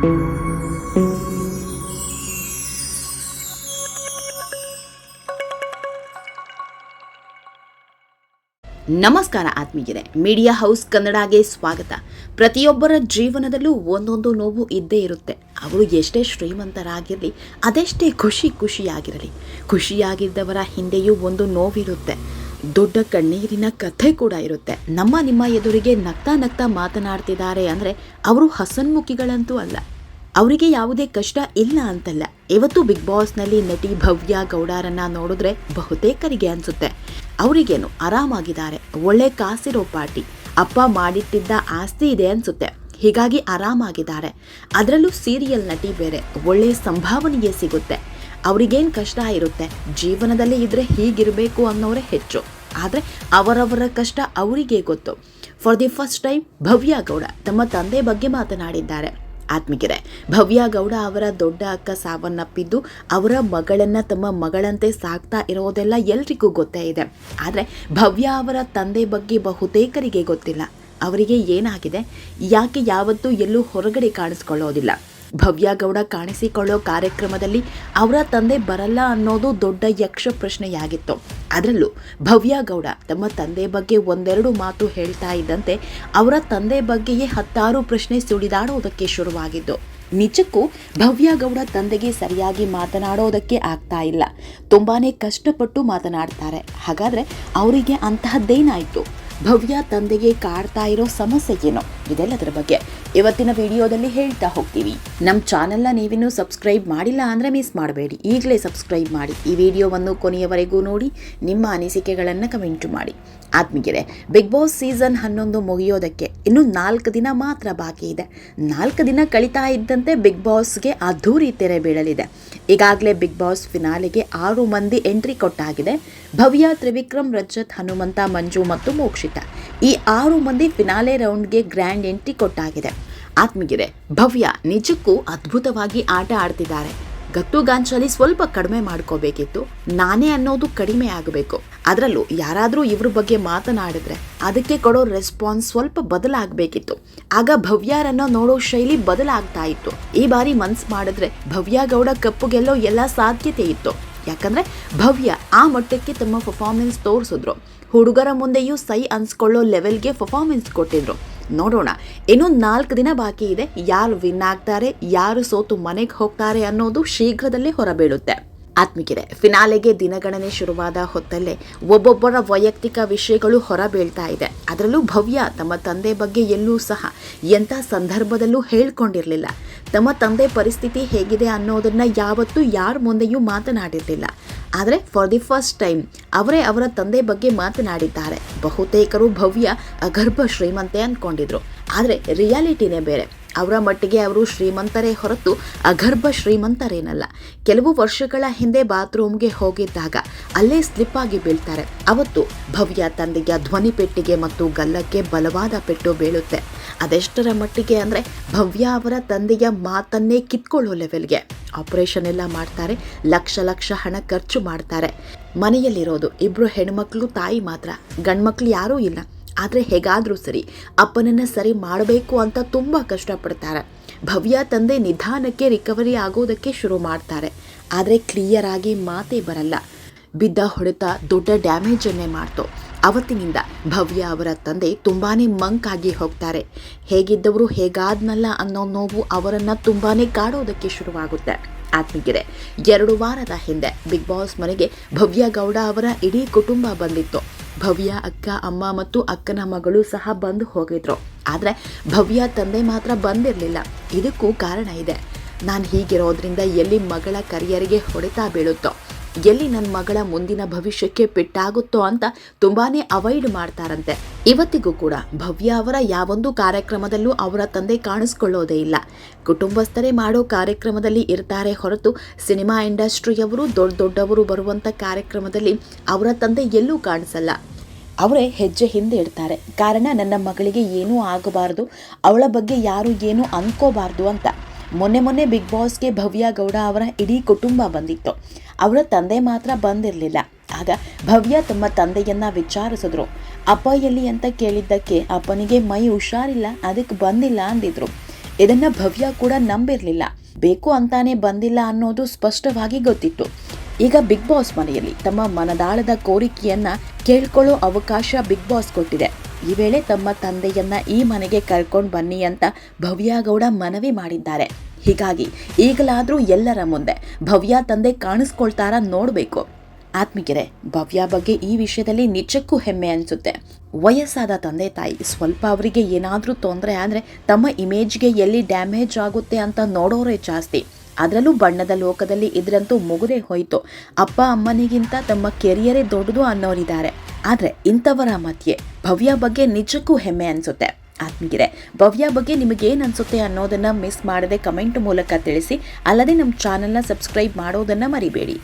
ನಮಸ್ಕಾರ ಆತ್ಮೀಯರೇ media house ಕನ್ನಡಗೆ ಸ್ವಾಗತ. ಪ್ರತಿಯೊಬ್ಬರ ಜೀವನದಲ್ಲೂ ಒಂದೊಂದು ನೋವು ಇದ್ದೇ ಇರುತ್ತೆ. ಅವರು ಎಷ್ಟೇ ಶ್ರೀಮಂತರಾಗಿರಲಿ, ಅದೆಷ್ಟೇ ಖುಷಿ ಖುಷಿಯಾಗಿರಲಿ, ಖುಷಿಯಾಗಿದ್ದವರ ಹಿಂದೆಯೂ ಒಂದು ನೋವಿರುತ್ತೆ. ದೊಡ್ಡ ಕಣ್ಣೀರಿನ ಕಥೆ ಕೂಡ ಇರುತ್ತೆ. ನಮ್ಮ ನಿಮ್ಮ ಎದುರಿಗೆ ನಗ್ತಾ ನಗ್ತಾ ಮಾತನಾಡ್ತಿದ್ದಾರೆ ಅಂದರೆ ಅವರು ಹಸನ್ಮುಖಿಗಳಂತೂ ಅಲ್ಲ. ಅವರಿಗೆ ಯಾವುದೇ ಕಷ್ಟ ಇಲ್ಲ ಅಂತಲ್ಲ. ಇವತ್ತು ಬಿಗ್ ಬಾಸ್ನಲ್ಲಿ ನಟಿ ಭವ್ಯ ಗೌಡರನ್ನ ನೋಡಿದ್ರೆ ಬಹುತೇಕರಿಗೆ ಅನಿಸುತ್ತೆ. ಅವರಿಗೇನು ಆರಾಮಾಗಿದ್ದಾರೆ. ಒಳ್ಳೆ ಕಾಸಿರೋ ಪಾರ್ಟಿ. ಅಪ್ಪ ಮಾಡಿಟ್ಟಿದ್ದ ಆಸ್ತಿ ಇದೆ ಅನಿಸುತ್ತೆ. ಹೀಗಾಗಿ ಆರಾಮಾಗಿದ್ದಾರೆ. ಅದರಲ್ಲೂ ಸೀರಿಯಲ್ ನಟಿ ಬೇರೆ. ಒಳ್ಳೆ ಸಂಭಾವನೆಯೇ ಸಿಗುತ್ತೆ. ಅವ್ರಿಗೇನು ಕಷ್ಟ ಇರುತ್ತೆ? ಜೀವನದಲ್ಲಿ ಇದ್ರೆ ಹೀಗಿರಬೇಕು ಅನ್ನೋರೇ ಹೆಚ್ಚು. ಆದರೆ ಅವರವರ ಕಷ್ಟ ಅವರಿಗೆ ಗೊತ್ತು. For the first time Bhavya Gowda ತಮ್ಮ ತಂದೆ ಬಗ್ಗೆ ಮಾತನಾಡಿದ್ದಾರೆ. ಆತ್ಮಿಕರೆ ಭವ್ಯ ಗೌಡ ಅವರ ದೊಡ್ಡ ಅಕ್ಕ ಸಾವನ್ನಪ್ಪಿದ್ದು ಅವರ ಮಗಳನ್ನ ತಮ್ಮ ಮಗಳಂತೆ ಸಾಕ್ತಾ ಇರೋದೆಲ್ಲ ಎಲ್ರಿಗೂ ಗೊತ್ತೇ ಇದೆ. ಆದರೆ ಭವ್ಯ ಅವರ ತಂದೆ ಬಗ್ಗೆ ಬಹುತೇಕರಿಗೆ ಗೊತ್ತಿಲ್ಲ. ಅವರಿಗೆ ಏನಾಗಿದೆ? ಯಾಕೆ ಯಾವತ್ತೂ ಎಲ್ಲೂ ಹೊರಗಡೆ ಕಾಣಿಸ್ಕೊಳ್ಳೋದಿಲ್ಲ? ಭವ್ಯ ಗೌಡ ಕಾಣಿಸಿಕೊಳ್ಳೋ ಕಾರ್ಯಕ್ರಮದಲ್ಲಿ ಅವರ ತಂದೆ ಬರಲ್ಲ ಅನ್ನೋದು ದೊಡ್ಡ ಯಕ್ಷ ಪ್ರಶ್ನೆಯಾಗಿತ್ತು. ಅದರಲ್ಲೂ ಭವ್ಯ ಗೌಡ ತಮ್ಮ ತಂದೆ ಬಗ್ಗೆ ಒಂದೆರಡು ಮಾತು ಹೇಳ್ತಾ ಇದ್ದಂತೆ ಅವರ ತಂದೆ ಬಗ್ಗೆಯೇ ಹತ್ತಾರು ಪ್ರಶ್ನೆ ಸುಳಿದಾಡೋದಕ್ಕೆ ಶುರುವಾಗಿದ್ದು, ನಿಜಕ್ಕೂ ಭವ್ಯ ಗೌಡ ತಂದೆಗೆ ಸರಿಯಾಗಿ ಮಾತನಾಡೋದಕ್ಕೆ ಆಗ್ತಾ ಇಲ್ಲ. ತುಂಬಾ ಕಷ್ಟಪಟ್ಟು ಮಾತನಾಡ್ತಾರೆ. ಹಾಗಾದ್ರೆ ಅವರಿಗೆ ಅಂತಹದ್ದೇನಾಯಿತು? ಭವ್ಯ ತಂದೆಗೆ ಕಾಡ್ತಾ ಇರೋ ಸಮಸ್ಯೆ ಏನು? ಇದೆಲ್ಲದರ ಬಗ್ಗೆ ಇವತ್ತಿನ ವಿಡಿಯೋದಲ್ಲಿ ಹೇಳ್ತಾ ಹೋಗ್ತೀವಿ. ನಮ್ಮ ಚಾನೆಲ್ನ ನೀವಿನ್ನೂ ಸಬ್ಸ್ಕ್ರೈಬ್ ಮಾಡಿಲ್ಲ ಅಂದರೆ ಮಿಸ್ ಮಾಡಬೇಡಿ. ಈಗಲೇ ಸಬ್ಸ್ಕ್ರೈಬ್ ಮಾಡಿ. ಈ ವಿಡಿಯೋವನ್ನು ಕೊನೆಯವರೆಗೂ ನೋಡಿ, ನಿಮ್ಮ ಅನಿಸಿಕೆಗಳನ್ನು ಕಮೆಂಟ್ ಮಾಡಿ. ಆತ್ಮೀಯರೇ, ಬಿಗ್ ಬಾಸ್ ಸೀಸನ್ ಹನ್ನೊಂದು ಮುಗಿಯೋದಕ್ಕೆ ಇನ್ನು ನಾಲ್ಕು ದಿನ ಮಾತ್ರ ಬಾಕಿ ಇದೆ. ನಾಲ್ಕು ದಿನ ಕಳೀತಾ ಇದ್ದಂತೆ ಬಿಗ್ ಬಾಸ್ಗೆ ಅದ್ಧೂರಿ ತೆರೆ ಬೀಳಲಿದೆ. ಈಗಾಗಲೇ ಬಿಗ್ ಬಾಸ್ ಫಿನಾಲೆಗೆ ಆರು ಮಂದಿ ಎಂಟ್ರಿ ಕೊಟ್ಟಾಗಿದೆ. ಭವ್ಯ, ತ್ರಿವಿಕ್ರಮ್, ರಜತ್, ಹನುಮಂತ, ಮಂಜು ಮತ್ತು ಮೋಕ್ಷಿತ. ಈ ಆರು ಮಂದಿ ಫಿನಾಲೆ ರೌಂಡ್ಗೆ ಗ್ರ್ಯಾಂಡ್ ಎಂಟ್ರಿ ಕೊಟ್ಟಾಗಿದೆ. ಆತ್ಮಗಿರೆ ಭವ್ಯ ನಿಜಕ್ಕೂ ಅದ್ಭುತವಾಗಿ ಆಟ ಆಡ್ತಿದ್ದಾರೆ. ಗತ್ತುಗಾಂಚಲಿ ಸ್ವಲ್ಪ ಕಡಿಮೆ ಮಾಡ್ಕೋಬೇಕಿತ್ತು. ನಾನೇ ಅನ್ನೋದು ಕಡಿಮೆ ಆಗಬೇಕು. ಅದರಲ್ಲೂ ಯಾರಾದರೂ ಇವ್ರ ಬಗ್ಗೆ ಮಾತನಾಡಿದ್ರೆ ಅದಕ್ಕೆ ಕೊಡೋ ರೆಸ್ಪಾನ್ಸ್ ಸ್ವಲ್ಪ ಬದಲಾಗಬೇಕಿತ್ತು. ಆಗ ಭವ್ಯಾರನ್ನ ನೋಡೋ ಶೈಲಿ ಬದಲಾಗ್ತಾ ಇತ್ತು. ಈ ಬಾರಿ ಮನ್ಸ್ ಮಾಡಿದ್ರೆ ಭವ್ಯ ಗೌಡ ಕಪ್ಪು ಗೆಲ್ಲೋ ಎಲ್ಲ ಸಾಧ್ಯತೆ ಇತ್ತು. ಯಾಕಂದ್ರೆ ಭವ್ಯ ಆ ಮಟ್ಟಕ್ಕೆ ತಮ್ಮ ಪರ್ಫಾರ್ಮೆನ್ಸ್ ತೋರಿಸಿದ್ರು. ಹುಡುಗರ ಮುಂದೆಯೂ ಸೈ ಅನ್ಸ್ಕೊಳ್ಳೋ ಲೆವೆಲ್ಗೆ ಪರ್ಫಾರ್ಮೆನ್ಸ್ ಕೊಟ್ಟಿದ್ರು. ನೋಡೋಣ. ಇನ್ನೂ ನಾಲ್ಕು ದಿನ ಬಾಕಿ ಇದೆ. ಯಾರು ವಿನ್ ಆಗ್ತಾರೆ, ಯಾರು ಸೋತು ಮನೆಗೆ ಹೋಗ್ತಾರೆ ಅನ್ನೋದು ಶೀಘ್ರದಲ್ಲೇ ಹೊರಬೀಳುತ್ತೆ. ಆತ್ಮಿಕಿರೆ ಫಿನಾಲೆಗೆ ದಿನಗಣನೆ ಶುರುವಾದ ಹೊತ್ತಲ್ಲೇ ಒಬ್ಬೊಬ್ಬರ ವೈಯಕ್ತಿಕ ವಿಷಯಗಳು ಹೊರಬೀಳ್ತಾ ಇದೆ. ಅದರಲ್ಲೂ ಭವ್ಯ ತಮ್ಮ ತಂದೆ ಬಗ್ಗೆ ಎಲ್ಲೂ ಸಹ ಎಂಥ ಸಂದರ್ಭದಲ್ಲೂ ಹೇಳ್ಕೊಂಡಿರಲಿಲ್ಲ. ತಮ್ಮ ತಂದೆ ಪರಿಸ್ಥಿತಿ ಹೇಗಿದೆ ಅನ್ನೋದನ್ನು ಯಾವತ್ತೂ ಯಾರ ಮುಂದೆಯೂ ಮಾತನಾಡಿರಲಿಲ್ಲ. ಆದರೆ ಫಾರ್ ದಿ ಫಸ್ಟ್ ಟೈಮ್ ಅವರೇ ಅವರ ತಂದೆ ಬಗ್ಗೆ ಮಾತನಾಡಿದ್ದಾರೆ. ಬಹುತೇಕರು ಭವ್ಯ ಅಗರ್ಭ ಶ್ರೀಮಂತೆ ಅಂದ್ಕೊಂಡಿದ್ರು ಆದರೆ ರಿಯಾಲಿಟಿನೇ ಬೇರೆ. ಅವರ ಮಟ್ಟಿಗೆ ಅವರು ಶ್ರೀಮಂತರೇ ಹೊರತು ಅಗರ್ಭ ಶ್ರೀಮಂತರೇನಲ್ಲ. ಕೆಲವು ವರ್ಷಗಳ ಹಿಂದೆ ಬಾತ್ರೂಮ್ಗೆ ಹೋಗಿದ್ದಾಗ ಅಲ್ಲೇ ಸ್ಲಿಪ್ ಆಗಿ ಬೀಳ್ತಾರೆ. ಅವತ್ತು ಭವ್ಯ ತಂದೆಯ ಧ್ವನಿ ಪೆಟ್ಟಿಗೆ ಮತ್ತು ಗಲ್ಲಕ್ಕೆ ಬಲವಾದ ಪೆಟ್ಟು ಬೀಳುತ್ತೆ. ಅದೆಷ್ಟರ ಮಟ್ಟಿಗೆ ಅಂದರೆ ಭವ್ಯ ಅವರ ತಂದೆಯ ಮಾತನ್ನೇ ಕಿತ್ಕೊಳ್ಳೋ ಲೆವೆಲ್ಗೆ ಆಪರೇಷನ್ ಎಲ್ಲ ಮಾಡ್ತಾರೆ, ಲಕ್ಷ ಲಕ್ಷ ಹಣ ಖರ್ಚು ಮಾಡ್ತಾರೆ. ಮನೆಯಲ್ಲಿರೋದು ಇಬ್ಬರು ಹೆಣ್ಮಕ್ಳು, ತಾಯಿ ಮಾತ್ರ. ಗಂಡ್ಮಕ್ಳು ಯಾರೂ ಇಲ್ಲ. ಆದರೆ ಹೇಗಾದರೂ ಸರಿ, ಅಪ್ಪನನ್ನು ಸರಿ ಮಾಡಬೇಕು ಅಂತ ತುಂಬ ಕಷ್ಟಪಡ್ತಾರೆ. ಭವ್ಯ ತಂದೆ ನಿಧಾನಕ್ಕೆ ರಿಕವರಿ ಆಗೋದಕ್ಕೆ ಶುರು ಮಾಡ್ತಾರೆ. ಆದರೆ ಕ್ಲಿಯರ್ ಆಗಿ ಮಾತೇ ಬರಲ್ಲ. ಬಿದ್ದ ಹೊಡೆತ ದೊಡ್ಡ ಡ್ಯಾಮೇಜನ್ನೇ ಮಾಡ್ತು. ಅವತ್ತಿನಿಂದ ಭವ್ಯ ಅವರ ತಂದೆ ತುಂಬಾನೇ ಮಂಕಾಗಿ ಹೋಗ್ತಾರೆ. ಹೇಗಿದ್ದವರು ಹೇಗಾದ್ನಲ್ಲ ಅನ್ನೋ ನೋವು ಅವರನ್ನು ತುಂಬಾ ಕಾಡೋದಕ್ಕೆ ಶುರುವಾಗುತ್ತೆ. ಆತ್ಮೀಯರೇ, ಎರಡು ವಾರದ ಹಿಂದೆ ಬಿಗ್ ಬಾಸ್ ಮನೆಗೆ ಭವ್ಯ ಗೌಡ ಅವರ ಇಡೀ ಕುಟುಂಬ ಬಂದಿತ್ತು. ಭವ್ಯ ಅಕ್ಕ, ಅಮ್ಮ ಮತ್ತು ಅಕ್ಕನ ಮಗಳು ಸಹ ಬಂದು ಹೋಗಿದ್ರು. ಆದರೆ ಭವ್ಯ ತಂದೆ ಮಾತ್ರ ಬಂದಿರಲಿಲ್ಲ. ಇದಕ್ಕೂ ಕಾರಣ ಇದೆ. ನಾನು ಹೀಗಿರೋದ್ರಿಂದ ಎಲ್ಲಿ ಮಗಳ ಕರಿಯರಿಗೆ ಹೊಡೆತ ಬೀಳುತ್ತೋ? ಎಲ್ಲಿ ನನ್ನ ಮಗಳ ಮುಂದಿನ ಭವಿಷ್ಯಕ್ಕೆ ಪೆಟ್ಟಾಗುತ್ತೋ ಅಂತ ತುಂಬಾನೇ ಅವಾಯ್ಡ್ ಮಾಡ್ತಾರಂತೆ. ಇವತ್ತಿಗೂ ಕೂಡ ಭವ್ಯ ಅವರ ಯಾವೊಂದು ಕಾರ್ಯಕ್ರಮದಲ್ಲೂ ಅವರ ತಂದೆ ಕಾಣಿಸ್ಕೊಳ್ಳೋದೇ ಇಲ್ಲ. ಕುಟುಂಬಸ್ಥರೇ ಮಾಡೋ ಕಾರ್ಯಕ್ರಮದಲ್ಲಿ ಇರ್ತಾರೆ ಹೊರತು ಸಿನಿಮಾ ಇಂಡಸ್ಟ್ರಿಯವರು, ದೊಡ್ಡ ದೊಡ್ಡವರು ಬರುವಂಥ ಕಾರ್ಯಕ್ರಮದಲ್ಲಿ ಅವರ ತಂದೆ ಎಲ್ಲೂ ಕಾಣಿಸಲ್ಲ. ಅವರೇ ಹೆಜ್ಜೆ ಹಿಂದೆ ಇಡ್ತಾರೆ. ಕಾರಣ ನನ್ನ ಮಗಳಿಗೆ ಏನೂ ಆಗಬಾರ್ದು, ಅವಳ ಬಗ್ಗೆ ಯಾರು ಏನೂ ಅನ್ಕೋಬಾರ್ದು ಅಂತ. ಮೊನ್ನೆ ಮೊನ್ನೆ ಬಿಗ್ ಬಾಸ್ಗೆ ಭವ್ಯ ಗೌಡ ಅವರ ಇಡೀ ಕುಟುಂಬ ಬಂದಿತ್ತು. ಅವರ ತಂದೆ ಮಾತ್ರ ಬಂದಿರಲಿಲ್ಲ. ಆಗ ಭವ್ಯ ತಮ್ಮ ತಂದೆಯನ್ನ ವಿಚಾರಿಸಿದ್ರು. ಅಪ್ಪ ಎಲ್ಲಿ ಅಂತ ಕೇಳಿದ್ದಕ್ಕೆ ಅಪ್ಪನಿಗೆ ಮೈ ಹುಷಾರಿಲ್ಲ, ಅದಕ್ಕೆ ಬಂದಿಲ್ಲ ಅಂದಿದ್ರು. ಇದನ್ನ ಭವ್ಯ ಕೂಡ ನಂಬಿರಲಿಲ್ಲ. ಬೇಕು ಅಂತಾನೆ ಬಂದಿಲ್ಲ ಅನ್ನೋದು ಸ್ಪಷ್ಟವಾಗಿ ಗೊತ್ತಿತ್ತು. ಈಗ ಬಿಗ್ ಬಾಸ್ ಮನೆಯಲ್ಲಿ ತಮ್ಮ ಮನದಾಳದ ಕೋರಿಕೆಯನ್ನ ಕೇಳ್ಕೊಳ್ಳೋ ಅವಕಾಶ ಬಿಗ್ ಬಾಸ್ ಕೊಟ್ಟಿದೆ. ಈ ವೇಳೆ ತಮ್ಮ ತಂದೆಯನ್ನ ಈ ಮನೆಗೆ ಕರ್ಕೊಂಡು ಬನ್ನಿ ಅಂತ ಭವ್ಯ ಗೌಡ ಮನವಿ ಮಾಡಿದ್ದಾರೆ. ಹೀಗಾಗಿ ಈಗಲಾದರೂ ಎಲ್ಲರ ಮುಂದೆ ಭವ್ಯ ತಂದೆ ಕಾಣಿಸ್ಕೊಳ್ತಾರ ನೋಡಬೇಕು. ಆತ್ಮಿಕರೇ ಭವ್ಯ ಬಗ್ಗೆ ಈ ವಿಷಯದಲ್ಲಿ ನಿಜಕ್ಕೂ ಹೆಮ್ಮೆ ಅನಿಸುತ್ತೆ. ವಯಸ್ಸಾದ ತಂದೆ ತಾಯಿ, ಸ್ವಲ್ಪ ಅವರಿಗೆ ಏನಾದರೂ ತೊಂದರೆ ಆದರೆ ತಮ್ಮ ಇಮೇಜ್ಗೆ ಎಲ್ಲಿ ಡ್ಯಾಮೇಜ್ ಆಗುತ್ತೆ ಅಂತ ನೋಡೋರೇ ಜಾಸ್ತಿ. ಅದರಲ್ಲೂ ಬಣ್ಣದ ಲೋಕದಲ್ಲಿ ಇದ್ರಂತೂ ಮುಗುದೇ ಹೋಯಿತು. ಅಪ್ಪ ಅಮ್ಮನಿಗಿಂತ ತಮ್ಮ ಕೆರಿಯರೇ ದೊಡ್ಡದು ಅನ್ನೋರಿದ್ದಾರೆ. ಆದರೆ ಇಂಥವರ ಮಧ್ಯೆ ಭವ್ಯ ಬಗ್ಗೆ ನಿಜಕ್ಕೂ ಹೆಮ್ಮೆ ಅನಿಸುತ್ತೆ. ಆತ್ಮೀಗಿರೆ ಭವ್ಯ ಬಗ್ಗೆ ನಿಮಗೇನು ಅನಿಸುತ್ತೆ ಅನ್ನೋದನ್ನು ಮಿಸ್ ಮಾಡದೆ ಕಮೆಂಟ್ ಮೂಲಕ ತಿಳಿಸಿ, ಅಲ್ಲದೆ ನಮ್ಮ ಚಾನಲ್ನ ಸಬ್ಸ್ಕ್ರೈಬ್ ಮಾಡೋದನ್ನು ಮರಿಬೇಡಿ.